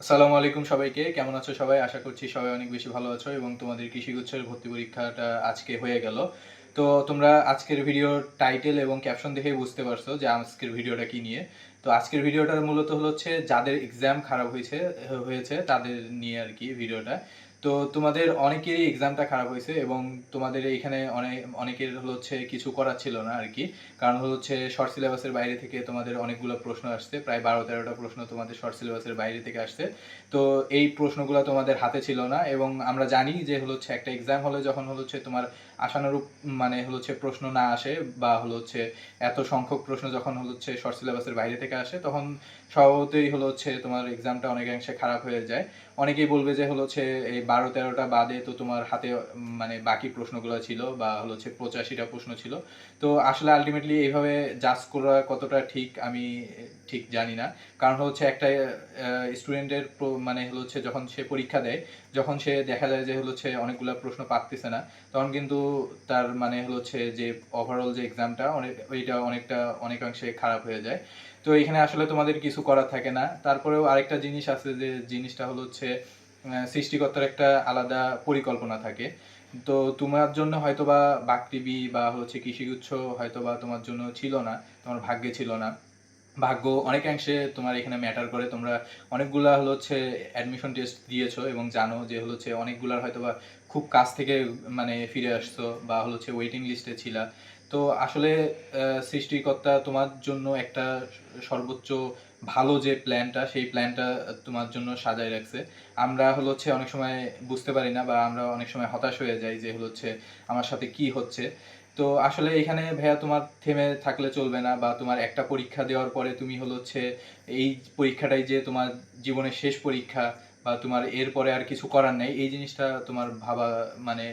আসসালামু আলাইকুম সবাইকে। কেমন আছো সবাই? আশা করছি সবাই অনেক বেশি ভালো আছো এবং তোমাদের কৃষিগুচ্ছের ভর্তি পরীক্ষাটা আজকে হয়ে গেল। তো তোমরা আজকের ভিডিও টাইটেল এবং ক্যাপশন দেখে বুঝতে পারছ যে আজকের ভিডিওটা কি নিয়ে। তো আজকের ভিডিওটার মূলত হচ্ছে যাদের এক্সাম খারাপ হয়েছে হয়েছে তাদের নিয়ে আর কি ভিডিওটা। তো তোমাদের অনেকেরই এক্সামটা খারাপ হয়েছে এবং তোমাদের এইখানে অনেক অনেকের হলো হচ্ছে কিছু করার ছিল না আর কি। কারণ হলো হচ্ছে শর্ট সিলেবাসের বাইরে থেকে তোমাদের অনেকগুলো প্রশ্ন আসছে, প্রায় বারো তেরোটা প্রশ্ন তোমাদের শর্ট সিলেবাসের বাইরে থেকে আসছে। তো এই প্রশ্নগুলো তোমাদের হাতে ছিল না এবং আমরা জানি যে হলো হচ্ছে একটা এক্সাম হলে যখন হলো হচ্ছে তোমার আশানুরূপ মানে হলো হচ্ছে প্রশ্ন না আসে বা হলো হচ্ছে এত সংখ্যক প্রশ্ন যখন হলো হচ্ছে শর্ট সিলেবাসের বাইরে থেকে আসে, তখন স্বভাবতই হলো হচ্ছে তোমার এক্সামটা অনেকাংশে খারাপ হয়ে যায়। অনেকেই বলবে যে হলো হচ্ছে এই বারো তেরোটা বাদে তো তোমার হাতে মানে বাকি প্রশ্নগুলো ছিল বা হলো হচ্ছে পঁচাশিটা প্রশ্ন ছিল। তো আসলে আলটিমেটলি এইভাবে জাজ করা কতটা ঠিক আমি ঠিক জানি না। কারণ হচ্ছে একটা স্টুডেন্টের মানে হলো হচ্ছে যখন সে পরীক্ষা দেয়, যখন সে দেখা যায় যে হলো হচ্ছে অনেকগুলো প্রশ্ন পারতেছে না, তখন কিন্তু তার মানে হচ্ছে যে ওভারঅল যে এক্সামটা অনেক ওইটা অনেকটা, অনেকাংশে খারাপ হয়ে যায়। তো এখানে আসলে তোমাদের কিছু করার থাকে না। তারপরেও আরেকটা জিনিস আছে যে, জিনিসটা হলো হচ্ছে সৃষ্টিকর্তার একটা আলাদা পরিকল্পনা থাকে। তো তোমার জন্য হয়তোবা বাক টিভি বা হচ্ছে কৃষিগুচ্ছ হয়তোবা তোমার জন্য ছিল না, তোমার ভাগ্যে ছিল না। ভাগ্য অনেকাংশে তোমার এখানে ম্যাটার করে। তোমরা অনেকগুলা হলো হচ্ছে অ্যাডমিশন টেস্ট দিয়েছ এবং জানো যে হলো হচ্ছে অনেকগুলার হয়তোবা খুব কাছ থেকে মানে ফিরে আসছো বা হলো হচ্ছে ওয়েটিং লিস্টে ছিলা। তো আসলে সৃষ্টিকর্তা তোমার জন্য একটা সর্বোচ্চ ভালো যে প্ল্যানটা সেই প্ল্যানটা তোমার জন্য সাজায় রাখছে। আমরা হলো হচ্ছে অনেক সময় বুঝতে পারি না বা আমরা অনেক সময় হতাশ হয়ে যাই যে হলো হচ্ছে আমার সাথে কি হচ্ছে। তো আসলে এখানে ভাইয়া তোমার থেমে থাকলে চলবে না বা তোমার একটা পরীক্ষা দেওয়ার পরে তুমি হলো হচ্ছে এই পরীক্ষাটাই যে তোমার জীবনের শেষ পরীক্ষা বা তোমার এরপরে আর কিছু করার নেই, এই জিনিসটা তোমার ভাবা মানে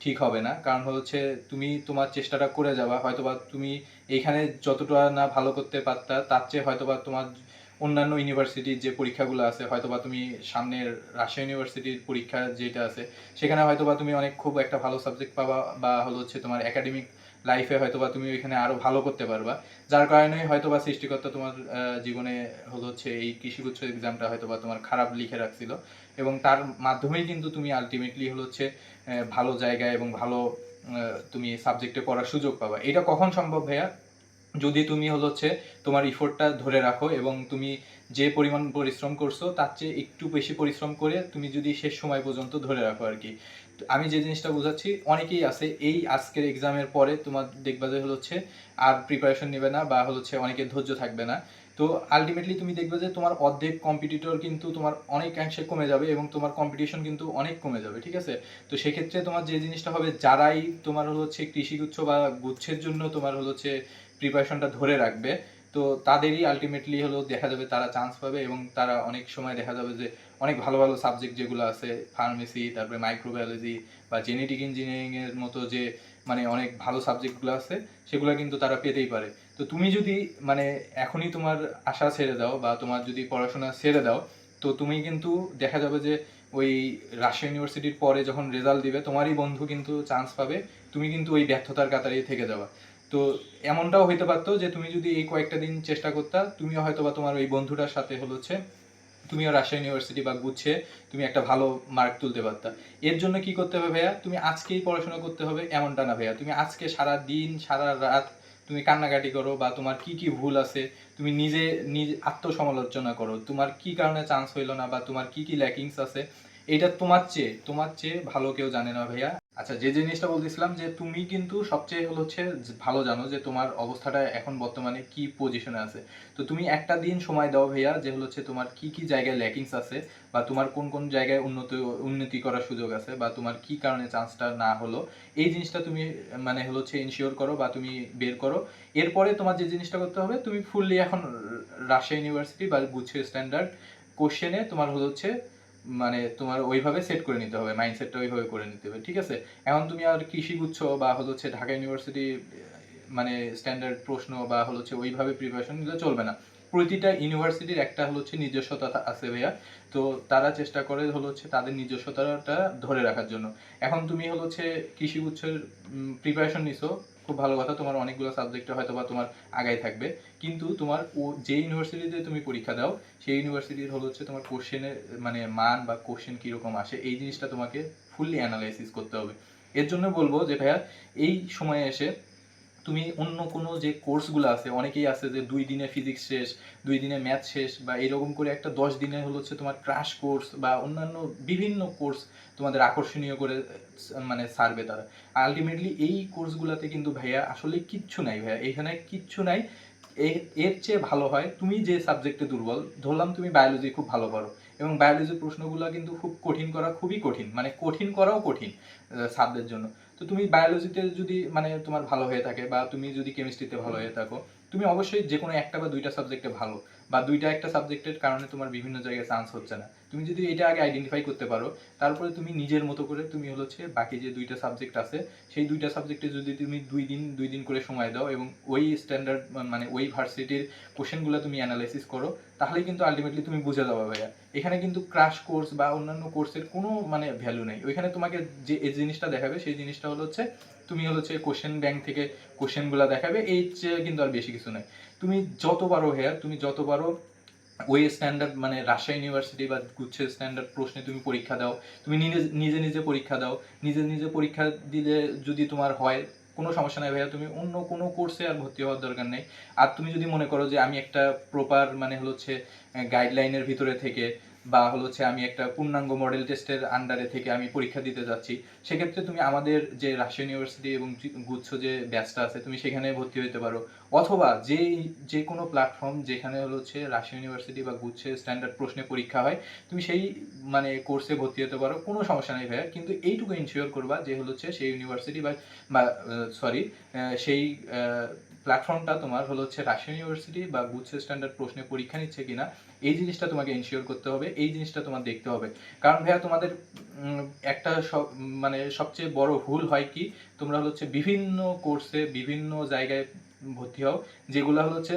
ঠিক হবে না। কারণ হচ্ছে তুমি তোমার চেষ্টাটা করে যাবা, হয়তোবা তুমি এইখানে যতটা না ভালো করতে পারতা, তার চেয়ে হয়তোবা তোমার অন্যান্য ইউনিভার্সিটির যে পরীক্ষাগুলো আছে, হয়তোবা তুমি সামনের রাজশাহী ইউনিভার্সিটির পরীক্ষা যেটা আছে, সেখানে হয়তোবা তুমি অনেক খুব একটা ভালো সাবজেক্ট পাবা বা হলো হচ্ছে তোমার একাডেমিক লাইফে হয়তোবা তুমি ওইখানে আরও ভালো করতে পারবা। যার কারণে হয়তোবা সৃষ্টিকর্তা তোমার জীবনে হলো হচ্ছে এই কৃষিগুচ্ছ এক্সামটা হয়তোবা তোমার খারাপ লিখে রাখছিল এবং তার মাধ্যমেই কিন্তু তুমি আলটিমেটলি হলো হচ্ছে ভালো জায়গায় এবং ভালো তুমি সাবজেক্টে পড়ার সুযোগ পাবা। এটা কখন সম্ভব ভাইয়া? যদি তুমি হলো হচ্ছে তোমার ইফোর্টটা ধরে রাখো এবং তুমি যে পরিমাণ পরিশ্রম করছ, তার চেয়ে একটু বেশি পরিশ্রম করে তুমি যদি শেষ সময় পর্যন্ত ধরে রাখো আর কি আমি যে জিনিসটা বোঝাচ্ছি, অনেকেই আছে এই আজকের এক্সামের পরে তোমার দেখবা যে হচ্ছে আর প্রিপারেশন নেবে না বা হচ্ছে অনেকের ধৈর্য থাকবে না। তো আলটিমেটলি তুমি দেখবে যে তোমার অর্ধেক কম্পিটিটর কিন্তু তোমার অনেকাংশে কমে যাবে এবং তোমার কম্পিটিশন কিন্তু অনেক কমে যাবে, ঠিক আছে? তো সেক্ষেত্রে তোমার যে জিনিসটা হবে, যারাই তোমার হলো হচ্ছে কৃষিগুচ্ছ বা গুচ্ছের জন্য তোমার হলো হচ্ছে প্রিপারেশনটা ধরে রাখবে। তো তাদেরই আলটিমেটলি হলো দেখা যাবে তারা চান্স পাবে এবং তারা অনেক সময় দেখা যাবে যে অনেক ভালো ভালো সাবজেক্ট যেগুলো আছে ফার্মেসি তারপরে মাইক্রোবায়োলজি বা জেনেটিক ইঞ্জিনিয়ারিং এর মতো যে মানে অনেক ভালো সাবজেক্টগুলো আছে, সেগুলো কিন্তু তারা পেতেই পারে। তো তুমি যদি মানে এখনই তোমার আশা ছেড়ে দাও বা তোমার যদি পড়াশোনা ছেড়ে দাও, তো তুমি কিন্তু দেখা যাবে যে ওই রাশিয়া ইউনিভার্সিটির পরে যখন রেজাল্ট দিবে, তোমারই বন্ধু কিন্তু চান্স পাবে, তুমি কিন্তু ওই ব্যর্থতার কাতারেই থেকে যাবা। তো এমনটাও হইতে পারতো যে তুমি যদি এই কয়েকটা দিন চেষ্টা করতা, তুমিও হয়তো বা তোমার ওই বন্ধুটার সাথে হলো হচ্ছে, তুমিও রাজশাহী ইউনিভার্সিটি বা গুচ্ছে, তুমি একটা ভালো মার্ক তুলতে পারতা। এর জন্য কি করতে হবে ভাইয়া? তুমি আজকেই পড়াশোনা করতে হবে এমনটা না ভাইয়া। তুমি আজকে সারা দিন সারা রাত তুমি কান্নাকাটি করো বা তোমার কি কি ভুল আছে, তুমি নিজে নিজে আত্মসমালোচনা করো। তোমার কি কারণে চান্স হইল না বা তোমার কি কি ল্যাকিংস আছে, এটা তোমার চেয়ে তোমার চেয়ে ভালো কেউ জানে না ভাইয়া। আচ্ছা যে জিনিসটা বলতেছিলাম যে তুমি কিন্তু সবচেয়ে হলো হচ্ছে ভালো জানো যে তোমার অবস্থাটা এখন বর্তমানে কি পজিশনে আছে। তো তুমি একটা দিন সময় দাও ভাইয়া যে হলো হচ্ছে তোমার কি কি জায়গায় ল্যাকিংস আছে বা তোমার কোন কোন জায়গায় উন্নত, উন্নতি করার সুযোগ আছে বা তোমার কি কারণে চান্সটা না হলো, এই জিনিসটা তুমি মানে হলো হচ্ছে ইনশিওর করো বা তুমি বের করো। এরপরে তোমার যে জিনিসটা করতে হবে, তুমি ফুললি এখন রাজশাহী ইউনিভার্সিটি বা গুচ্ছ স্ট্যান্ডার্ড কোশ্চেনে তোমার হলো হচ্ছে মানে তোমার ওইভাবে সেট করে নিতে হবে মাইন্ডসেটটা ওইভাবে করে নিতে হবে, ঠিক আছে? এখন তুমি আর কৃষি গুচ্ছ বা হলো হচ্ছে ঢাকা ইউনিভার্সিটি মানে স্ট্যান্ডার্ড প্রশ্ন বা হলো হচ্ছে ওইভাবে প্রিপারেশন নিলে চলবে না। প্রতিটা ইউনিভার্সিটির একটা হলো হচ্ছে নিজস্বতা আছে ভাইয়া। তো তারা চেষ্টা করে হলো হচ্ছে তাদের নিজস্বতাটা ধরে রাখার জন্য। এখন তুমি হলো হচ্ছে কৃষি গুচ্ছের প্রিপারেশন নিছো, খুব ভালো কথা, তোমার অনেকগুলো সাবজেক্টে হয়তো বা তোমার আগাই থাকবে। কিন্তু তোমার যে ইউনিভার্সিটিতে তুমি পরীক্ষা দাও, সেই ইউনিভার্সিটির হলো হচ্ছে তোমার কোশ্চেনের মানে মান বা কোশ্চেন কীরকম আসে, এই জিনিসটা তোমাকে ফুললি অ্যানালাইসিস করতে হবে। এর জন্য বলব যে ভাইয়া, এই সময়ে এসে তুমি অন্য কোনো যে কোর্সগুলো আছে, অনেকেই আছে যে দুই দিনে ফিজিক্স শেষ, দুই দিনে ম্যাথ শেষ বা এরকম করে একটা দশ দিনে হলো হচ্ছে তোমার ক্রাশ কোর্স বা অন্যান্য বিভিন্ন কোর্স তোমাদের আকর্ষণীয় করে মানে সারবে তারা। আলটিমেটলি এই কোর্সগুলোতে কিন্তু ভাইয়া আসলে কিচ্ছু নাই ভাইয়া, এখানে কিচ্ছু নাই। এর চেয়ে ভালো হয় তুমি যে সাবজেক্টে দুর্বল, ধরলাম তুমি বায়োলজি খুব ভালো পারো এবং বায়োলজির প্রশ্নগুলো কিন্তু খুব কঠিন করা খুবই কঠিন মানে কঠিন করাও কঠিন সাবজেক্টের জন্য। তো তুমি বায়োলজিতে যদি মানে তোমার ভালো হয়ে থাকে বা তুমি যদি কেমিস্ট্রিতে ভালো হয়ে থাকো, তুমি অবশ্যই যে কোনো একটা বা দুইটা সাবজেক্টে ভালো বা দুইটা একটা সাবজেক্টের কারণে তোমার বিভিন্ন জায়গায় চান্স হচ্ছে না। তুমি যদি এটা আগে আইডেন্টিফাই করতে পারো, তারপরে তুমি নিজের মতো করে তুমি হচ্ছে বাকি যে দুইটা সাবজেক্ট আছে, সেই দুইটা সাবজেক্টে যদি তুমি দুই দিন দুই দিন করে সময় দাও এবং ওই স্ট্যান্ডার্ড মানে ওই ভার্সিটির কোশ্চেনগুলো তুমি অ্যানালাইসিস করো তাহলে কিন্তু আলটিমেটলি তুমি বুঝে যাবে ভাইয়া। এখানে কিন্তু ক্রাশ কোর্স বা অন্যান্য কোর্সের কোনো মানে ভ্যালু নেই। ওইখানে তোমাকে যে এই জিনিসটা দেখাবে, সেই জিনিসটা হলো হচ্ছে, তুমি হলো হচ্ছে কোশ্চেন ব্যাংক থেকে কোশ্চেনগুলো দেখাবে, এই চেয়ে কিন্তু আর বেশি কিছু নেই। তুমি যত পারো হেয়ার তুমি যত পারো ওই স্ট্যান্ডার্ড মানে রাজশাহী ইউনিভার্সিটি বা গুচ্ছের স্ট্যান্ডার্ড প্রশ্নে তুমি পরীক্ষা দাও, তুমি নিজে নিজে নিজে পরীক্ষা দাও, নিজে নিজে পরীক্ষা দিলে যদি তোমার হয় কোনো সমস্যা নাই ভাইয়া, তুমি অন্য কোনো কোর্সে আর ভর্তি হওয়ার দরকার নেই। আর তুমি যদি মনে করো যে আমি একটা প্রপার মানে হচ্ছে গাইডলাইনের ভিতরে থেকে বা হলো হচ্ছে আমি একটা পূর্ণাঙ্গ মডেল টেস্টের আন্ডারে থেকে আমি পরীক্ষা দিতে যাচ্ছি, সেক্ষেত্রে তুমি আমাদের যে রাজশাহী ইউনিভার্সিটি এবং গুচ্ছ যে ব্যাচটা আছে, তুমি সেখানে ভর্তি হতে পারো। অথবা যে যে কোনো প্ল্যাটফর্ম যেখানে হলো হচ্ছে রাজশাহী ইউনিভার্সিটি বা গুচ্ছে স্ট্যান্ডার্ড প্রশ্নে পরীক্ষা হয়, তুমি সেই মানে কোর্সে ভর্তি হতে পারো, কোনো সমস্যা নেই ভাইয়া। কিন্তু এইটুকু ইনশিওর করবা যে হলো হচ্ছে সেই ইউনিভার্সিটি বা সরি সেই প্ল্যাটফর্মটা তোমার হলো হচ্ছে রাশিয়ান ইউনিভার্সিটি বা গুচ্ছে স্ট্যান্ডার্ড প্রশ্নে পরীক্ষা নিচ্ছে কিনা, এই জিনিসটা তোমাকে ইনশিওর করতে হবে, এই জিনিসটা তোমার দেখতে হবে। কারণ ভাইয়া, তোমাদের একটা সব মানে সবচেয়ে বড় ভুল হয় কি, তোমরা হলো হচ্ছে বিভিন্ন কোর্সে বিভিন্ন জায়গায় ভর্তি হও, যেগুলো হলো হচ্ছে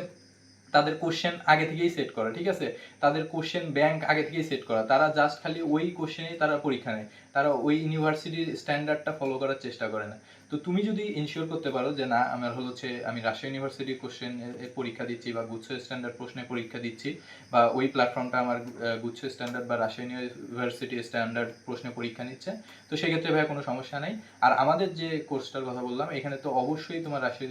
তাদের কোশ্চেন আগে থেকেই সেট করা, ঠিক আছে? তাদের কোশ্চেন ব্যাংক আগে থেকেই সেট করা, তারা জাস্ট খালি ওই কোশ্চেনেই তারা পরীক্ষা নেয়, তারা ওই ইউনিভার্সিটির স্ট্যান্ডার্ডটা ফলো করার চেষ্টা করে না। তো তুমি যদি ইনশিওর করতে পারো যে না, আমার হচ্ছে আমি রাজশাহী ইউনিভার্সিটির কোশ্চেন পরীক্ষা দিচ্ছি বা গুচ্ছ স্ট্যান্ডার্ড প্রশ্নে পরীক্ষা দিচ্ছি বা ওই প্ল্যাটফর্মটা আমার গুচ্ছ স্ট্যান্ডার্ড বা রাজশাহী ইউনিভার্সিটি স্ট্যান্ডার্ড প্রশ্নে পরীক্ষা নিচ্ছে। তো সেক্ষেত্রে ভাই কোনো সমস্যা নেই। আর আমাদের যে কোর্সটার কথা বললাম, এখানে তো অবশ্যই তোমার রাজশাহী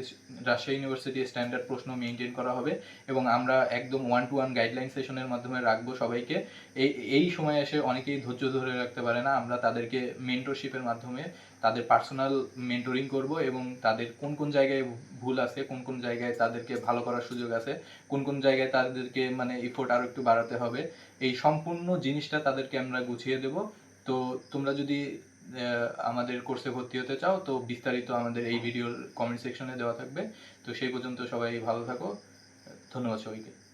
রাজশাহী ইউনিভার্সিটি স্ট্যান্ডার্ড প্রশ্ন মেনটেন করা হবে এবং আমরা একদম ওয়ান টু ওয়ান গাইডলাইন সেশনের মাধ্যমে রাখব সবাইকে। এই এই সময় এসে অনেকেই ধৈর্য ধরে রাখতে পারে না। আমরা তাদেরকে মেন্টরশিপের মাধ্যমে তাদের পার্সোনাল মেন্টরিং করব এবং তাদের কোন কোন জায়গায় ভুল আছে, কোন কোন জায়গায় তাদেরকে ভালো করার সুযোগ আছে, কোন কোন জায়গায় তাদেরকে মানে ইফোর্ট আরও একটু বাড়াতে হবে, এই সম্পূর্ণ জিনিসটা তাদেরকে আমরা গুছিয়ে দেব। তো তোমরা যদি আমাদের কোর্সে ভর্তি হতে চাও, তো বিস্তারিত আমাদের এই ভিডিওর কমেন্ট সেকশনে দেওয়া থাকবে। তো সেই পর্যন্ত সবাই ভালো থাকো। ধন্যবাদ সবাইকে।